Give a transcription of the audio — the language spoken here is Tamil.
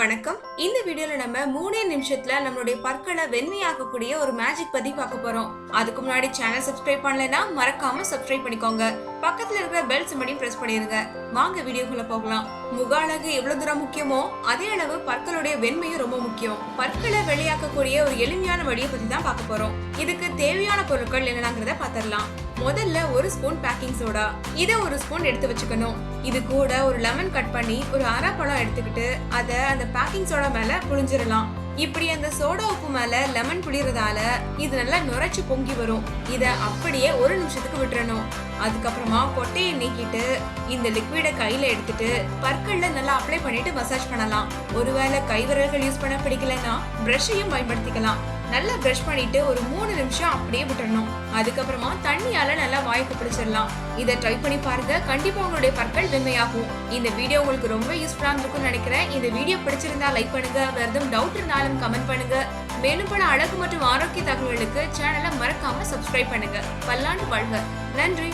வணக்கம். இந்த வீடியோல நம்ம மூணே நிமிஷத்துல நம்மளுடைய பற்களை வெண்மையாக்கக்கூடிய ஒரு மேஜிக் பத்தி பார்க்க போறோம். அதுக்கு முன்னாடி சேனல் சப்ஸ்கிரைப் பண்ணலனா மறக்காம சப்ஸ்கிரைப் பண்ணிக்கோங்க. பக்கத்துல இருக்கிற பெல் சிம்பனையும் பிரஸ் பண்ணிருங்க. வாங்க வீடியோக்குள்ள போகலாம். முக அழகு எவ்வளவு தூரம் முக்கியமோ அதே அளவு பற்களுடைய வெண்மையும் ரொம்ப முக்கியம். பற்களை வெளியாக்கக்கூடிய ஒரு எளிமையான வழியை பத்தி தான் பார்க்க போறோம். இதுக்கு தேவையான பொருட்கள் என்னங்கிறத பாத்திரலாம் முதல்ல ஒரு ஸ்பூன் பேக்கிங் சோடா. இதை ஒரு ஸ்பூன் எடுத்து வச்சுக்கணும். இது கூட ஒரு லெமன் கட் பண்ணி ஒரு அரை பழம் எடுத்துக்கிட்டு அதை அந்த பேக்கிங் சோடா மேல புழிஞ்சிடலாம். இப்படி அந்த சோடா உப்பு மேல லெமன் புளியறதால இது நல்லா நுரைச்சு பொங்கி வரும். இத அப்படியே ஒரு நிமிஷத்துக்கு விட்டுறணும். அதுக்கப்புறமா கொட்டையை நீக்கிட்டு இந்த லிக்விடை கையில எடுத்துட்டு பற்கள்ல நல்லா அப்ளை பண்ணிட்டு மசாஜ் பண்ணலாம். ஒருவேளை கை விரல்கள் யூஸ் பண்ண பிடிக்கலன்னா பிரஷையும் பயன்படுத்திக்கலாம். நல்லா ப்ரஷ் பண்ணிட்டு ஒரு மூணு நிமிஷம் அப்படியே விட்டுறணும். அதுக்கப்புறமா தண்ணியால நல்லா வாய்க்கு பிடிச்சிடலாம் இதை ட்ரை பண்ணி பாருங்க. கண்டிப்பா உங்களுடைய பற்கள் வெண்மையாகும். இந்த வீடியோ உங்களுக்கு ரொம்ப யூஸ்ஃபுல்லா இருக்கும்னு நினைக்கிறேன். இந்த வீடியோ பிடிச்சிருந்தா லைக் பண்ணுங்க. வேற எதுவும் டவுட் இருந்தாலும் கமெண்ட் பண்ணுங்க. மேலும் பல அழகு மற்றும் ஆரோக்கிய தகவல்களுக்கு சேனலை மறக்காம சப்ஸ்கிரைப் பண்ணுங்க. பல்லாண்டு வாழ்க. நன்றி.